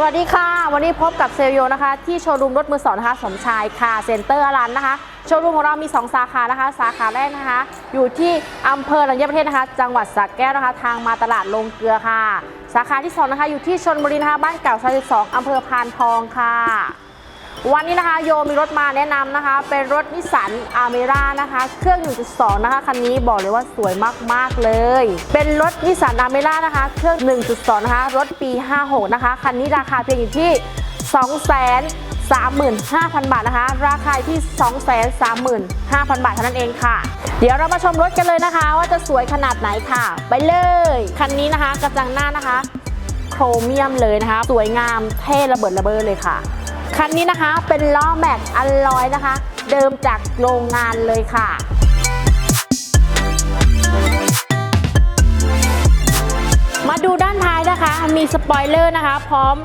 สวัสดีค่ะ วันนี้พบกับเซลโยนะคะ ที่โชว์รูมรถมือสองนะคะสมชายคาเซ็นเตอร์ร้านนะคะ โชว์รูมของเรามี 2 สาขานะคะ สาขาแรกนะคะ อยู่ที่อำเภอหลังยประเทศนะคะ จังหวัดสระแก้วนะคะ ทางมาตลาดลงเกลือค่ะ สาขาที่ 2 นะคะ อยู่ที่ชนบุรีนะคะบ้านเก่าซอย12อำเภอพานทองค่ะ วันนี้นะคะโยมีรถมาแนะนำนะคะ เป็นรถนิสสันอาเมร่านะคะ เครื่อง 1.2 นะคะคันนี้บอกเลยว่าสวยมากๆเลย เป็นรถนิสสันอาเมร่านะคะ เครื่อง 1.2 นะคะ รถปี 56 นะคะ คันนี้ราคาเพียงอยู่ที่235,000 บาทนะคะ ราคาที่ 235,000 บาทเท่านั้นเองค่ะ เดี๋ยวเรามาชมรถกันเลยนะคะ ว่าจะสวยขนาดไหนค่ะ ไปเลย คันนี้นะคะกระจังหน้านะคะ โครเมียมเลยนะคะ สวยงามเท่ระเบิดระเบ้อเลยค่ะ คันนี้นะคะเป็นล้อแม็กอัลลอยนะคะ เดิมจากโรงงานเลยค่ะมาดูด้านท้ายนะคะ มีสปอยเลอร์นะคะ พร้อม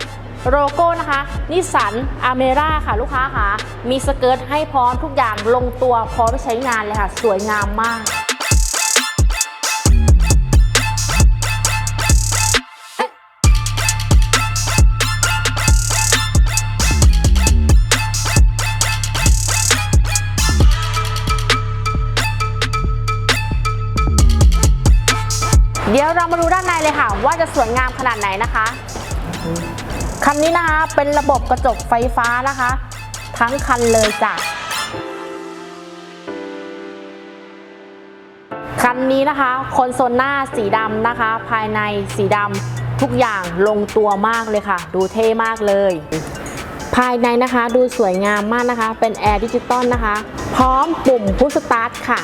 โลโก้นะคะนิสสันอเมร่าค่ะลูกค้าค่ะ มีสเกิร์ตให้พร้อมทุกอย่างลงตัวพร้อมใช้งานเลยค่ะ สวยงามมาก เดี๋ยวเรามาดูด้านในเลยค่ะ ว่าจะสวยงามขนาดไหนนะคะคันนี้นะคะเป็นระบบกระจกไฟฟ้านะคะ ทั้งคันเลยจ้ะคันนี้นะคะคอนโซลหน้าสีดำนะคะ ภายในสีดำทุกอย่างลงตัวมากเลยค่ะ ดูเท่มากเลย ภายในนะคะดูสวยงามมากนะคะ เป็นแอร์ดิจิตอลนะคะ พร้อมปุ่มพุชสตาร์ทค่ะ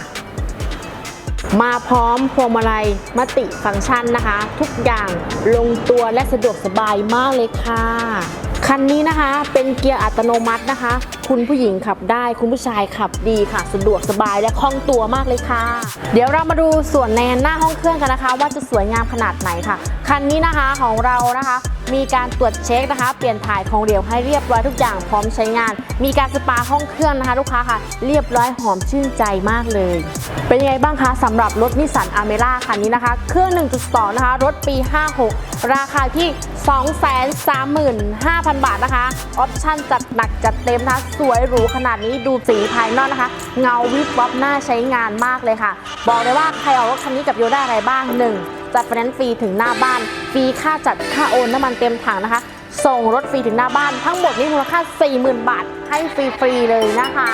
มาพร้อมพวงมาลัยมติฟังก์ชันนะคะ ทุกอย่างลงตัวและสะดวกสบายมากเลยค่ะ คันนี้นะคะเป็นเกียร์อัตโนมัตินะคะ คุณผู้หญิงขับได้คุณผู้ชายขับดีค่ะ สะดวกสบายและคล่องตัวมากเลยค่ะ เดี๋ยวเรามาดูส่วนในหน้าห้องเครื่องกันนะคะ ว่าจะสวยงามขนาดไหนค่ะ คันนี้นะคะของเรานะคะ มีการตรวจเช็คนะคะ เปลี่ยนถ่ายของเหลวให้เรียบร้อยทุกอย่างพร้อมใช้งาน มีการสปาห้องเครื่องนะคะ ลูกค้าค่ะ เรียบร้อยหอมชื่นใจมากเลย เป็นยังไงบ้างคะสำหรับรถนิสสันอเมร่าคันนี้นะคะ เครื่อง 1.2 นะคะ รถปี 56 ราคาที่ 235,000 บาทนะคะ ออปชั่นจัดหนักจัดเต็มนะคะ สวยหรูขนาดนี้ดูสีภายนอกนะคะ เงาวิบวับน่าใช้งานมากเลยค่ะ บอกเลยว่าใครเอารถคันนี้กับโยได้อะไรบ้าง 1. จัดไฟแนนซ์ฟรีถึงหน้าบ้าน ฟรีค่าจัดค่าโอนน้ำมันเต็มถังนะคะ ส่งรถฟรีถึงหน้าบ้าน ทั้งหมดนี้มูลค่า 40,000 บาท ให้ฟรีๆเลยนะคะ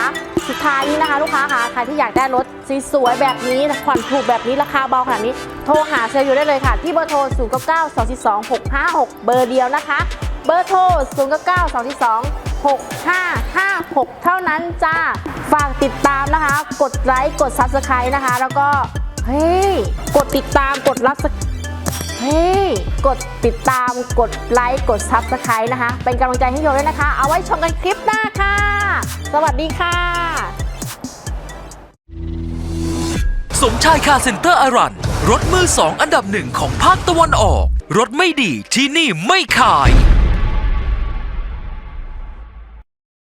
สุดท้ายนี้นะคะลูกค้าค่ะใครที่อยากได้รถสวยๆแบบนี้ผ่อนถูกแบบนี้ราคาเบาขนาดนี้ โทรหาเซลล์อยู่ได้เลยค่ะ ที่เบอร์โทร 0 9 9 2 2 6 5 6 เบอร์เดียวนะคะ เบอร์โทร 0 9 9 2 2 6 5 5 6 เท่านั้นจ้า ฝากติดตามนะคะ กดไลค์ กด Subscribe นะคะ แล้วก็ เฮ้ย กดติดตามกดรับเฮ้ย กดติดตามกดไลค์กด Subscribe นะคะ เป็นกำลังใจให้โยด้วยนะคะ เอาไว้ชมกันคลิปหน้าค่ะ สวัสดีค่ะ สมชายคาเซ็นเตอร์อารัน รถมือสองอันดับหนึ่งของภาคตะวันออก รถไม่ดีที่นี่ไม่ขาย